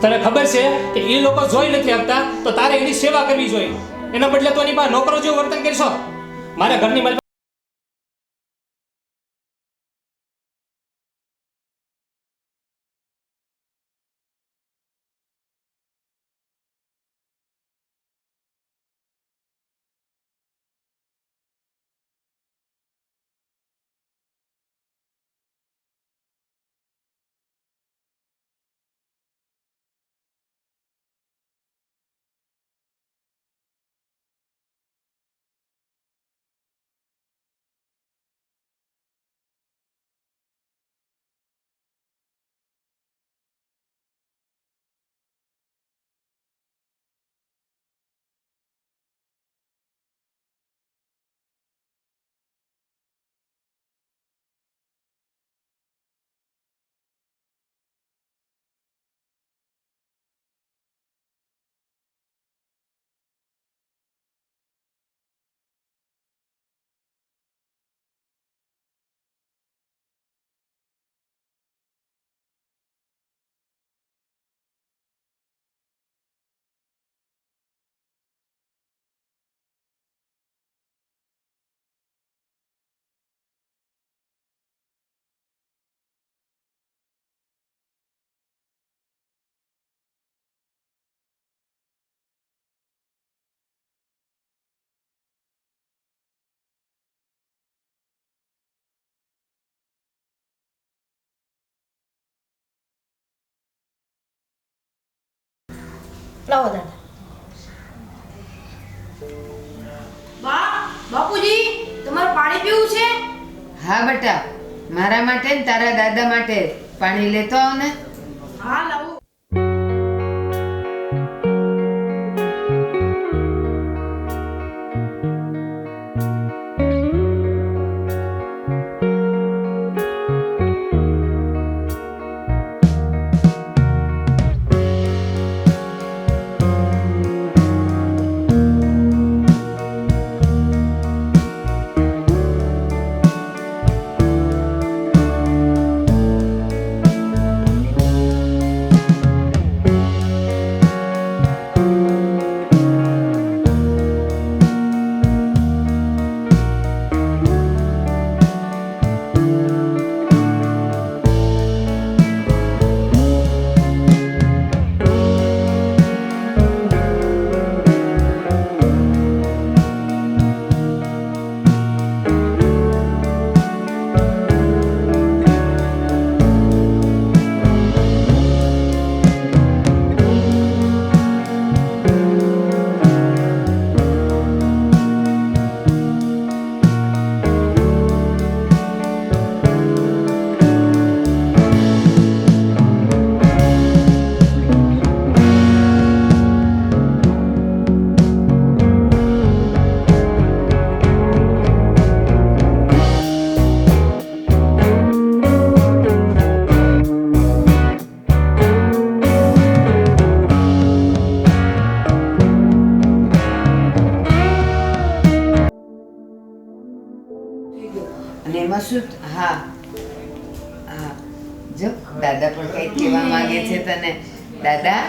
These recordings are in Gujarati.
તને ખબર છે કે એ લોકો જોઈ નથી આપતા? તો તારે એની સેવા કરવી જોઈએ. એના બદલે તો એની પાસે નોકરો જેવું વર્તન કરશો મારા ઘરની મારી લાવો દાદા. બા બાપુજી તમારે પાણી પીવું છે? હા બેટા. મારા માટે ને તારા દાદા માટે પાણી લેતો આવ ને. હા લાવું. અને શું? હા. હા. જો દાદા પણ કંઈક કહેવા માંગે છે તને. દાદા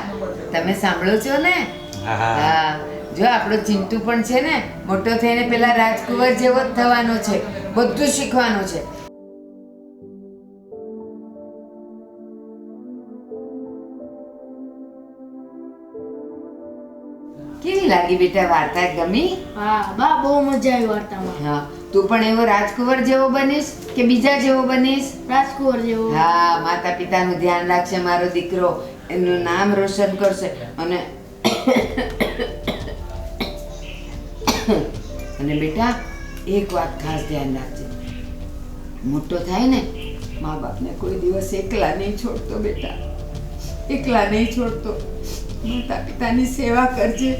તમે સાંભળો છો ને? હા. જો આપણો ચિંટુ પણ છે ને મોટો થઈને પેલા રાજકુંવર જેવો જ થવાનો છે. બધું શીખવાનું છે. લાગી બેટા વાર્તા ગમી? હા બા બહુ મજા આવી વાર્તામાં. હા તું પણ એવો રાજકુંવર જેવો બનીશ કે બીજા જેવો બનીશ? રાજકુંવર જેવો. હા માતા પિતાનું ધ્યાન રાખશે મારો દીકરો. એનું નામ રોશન કરશે અને અને બેટા એક વાત ખાસ ધ્યાન રાખજે. મોટો થાય ને મા બાપને કોઈ દિવસ એકલા નહીં છોડતો બેટા. એકલા નહીં છોડતો. માતા પિતાની સેવા કરજે.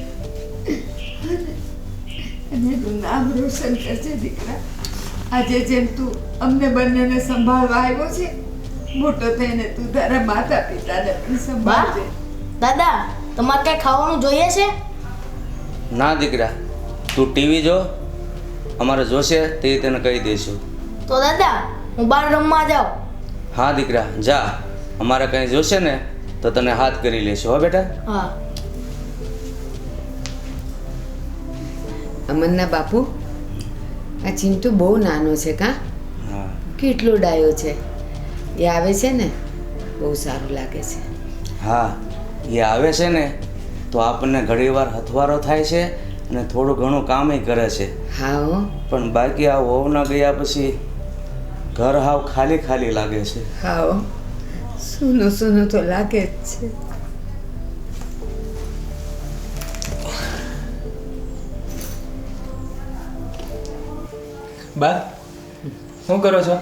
અને- નામ રોશન કરજે દીકરા. આજે જેમ તું અમને બંનેને સંભાળવા આવ્યો છે મોટો થઈને તું તારા માતા પિતાને પણ સંભાળજે. દાદા તમારે કઈ ખાવાનું જોઈએ છે? ના દીકરા તું ટીવી જો અમારે જોશે તે તને કહી દઈશું. તો દાદા હું બહાર રમવા જાઉં. હા દીકરા જા. અમારે કંઈ જોશે ને તો તને હાથ કરી લેશું હો બેટા. હા. અમનના બાપુ આ ચિંટુ બહુ નાનો છે કાં? હા. કેટલો ડાયો છે? એ આવે છે ને? બહુ સારું લાગે છે. હા એ આવે છે ને તો આપણને ઘણીવાર હથવારો થાય છે અને થોડું ઘણું કામય કરે છે. હા હો. પણ બાકી આ વહુના ગયા પછી ઘર હાવ ખાલી ખાલી લાગે છે. હા હો. સૂનું સૂનું તો લાગે જ છે. બા શું કરો છો?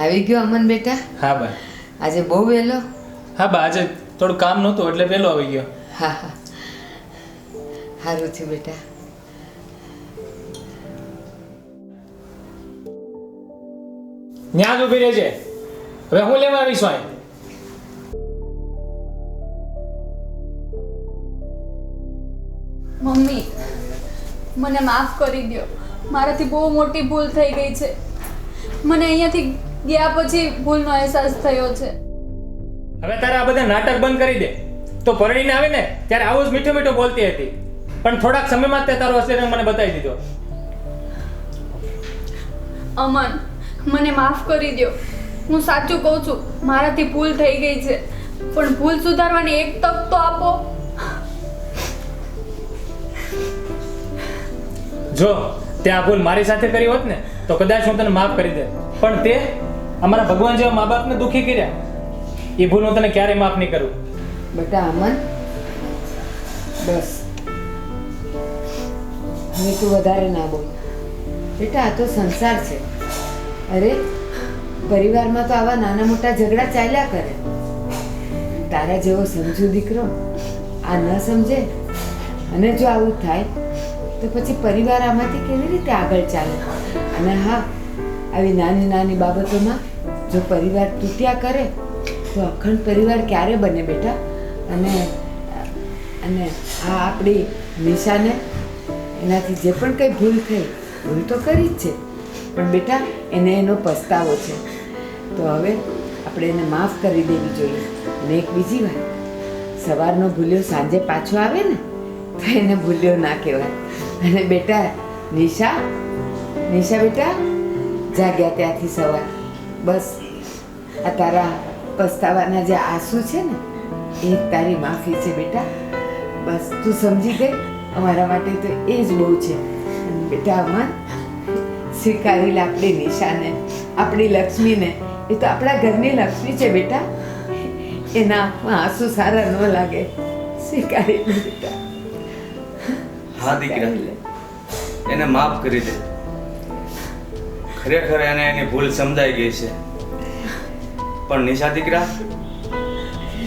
આવી ગયો અમન બેટા. હા બા. આજે બહુ વહેલો. હા બા આજે થોડું કામ નહોતું એટલે વહેલો આવી ગયો. હા હા. સારું થયું બેટા. ત્યાં જ ઊભી રહેજે. હવે હું લેવા આવીશ અહીં મમ્મી મને માફ કરી દો મારાથી બહુ મોટી ભૂલ થઈ ગઈ છે. મને અહીંયાથી ગયા પછી ભૂલનો અહેસાસ થયો છે. હવે તારે આ બધા નાટક બંધ કરી દે. તો પરણીને આવે ને ત્યારે આવું જ મીઠું મીઠું બોલતી હતી. પણ થોડાક સમયમાં તે તારો અસલી રંગ મને બતાવી દીધો. અમન મને માફ કરી દો હું સાચું કહું છું મારાથી ભૂલ થઈ ગઈ છે. પણ ભૂલ સુધારવાની એક તક તો આપો. જો તે આ ભૂલ મારી સાથે કરી હોત ને, તો કદાચ હું તને માફ કરી દે. પણ તે અમારા ભગવાન જેવા મા બાપને દુઃખી કર્યા. એ ભૂલ હું તને ક્યારેય માફ નહીં કરું. બેટા અમન, બસ. હવે તું વધારે ના બોલ. બેટા, આ તો સંસાર છે. અરે, પરિવારમાં તો આવા નાના મોટા ઝઘડા ચાલ્યા કરે. તારા જેવો સમજુ દીકરો આ ન સમજે અને જો આવું થાય તો પછી પરિવાર આમાંથી કેવી રીતે આગળ ચાલે? અને હા, આવી નાની નાની બાબતોમાં જો પરિવાર તૂટ્યા કરે, તો અખંડ પરિવાર ક્યારે બને બેટા? અને અને આ આપણી નિશાને એનાથી જે પણ કંઈ ભૂલ થઈ, ભૂલ તો કરી જ છે. પણ બેટા, એને એનો પસ્તાવો છે. તો હવે આપણે એને માફ કરી દેવી જોઈએ. અને એક બીજી વાત, સવારનો ભૂલ્યો સાંજે પાછો આવે ને, તો એને ભૂલ્યો ના કહેવાય. અને બેટા, નિશા? નિશા બેટા જાગ્યા ત્યાંથી સવાર. બસ. આ તારા પસ્તાવાના જે આંસુ છે ને, એ તારી માફી છે બેટા. બસ, તું સમજી ગઈ? અમારા માટે તો એ જ બહુ છે. બેટા અમન સ્વીકારી આપણી નિશાને, આપણી લક્ષ્મીને, એ તો આપણા ઘરની લક્ષ્મી છે બેટા. એના આંસુ સારા ન લાગે. સ્વીકારી બેટા. હા દીકરા લે. એને માફ કરી દે. ખરેખર એને એની ભૂલ સમજાઈ ગઈ છે. પણ નિશા દીકરા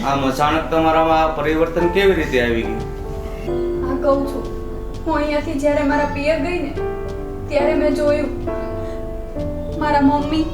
આમ અચાનક તમારામાં આ પરિવર્તન કેવી રીતે આવી ગયું? આ કહું છું હું અહીંયાથી જ્યારે મારા પિયર ગઈ ને ત્યારે મેં જોયું મારા મમ્મી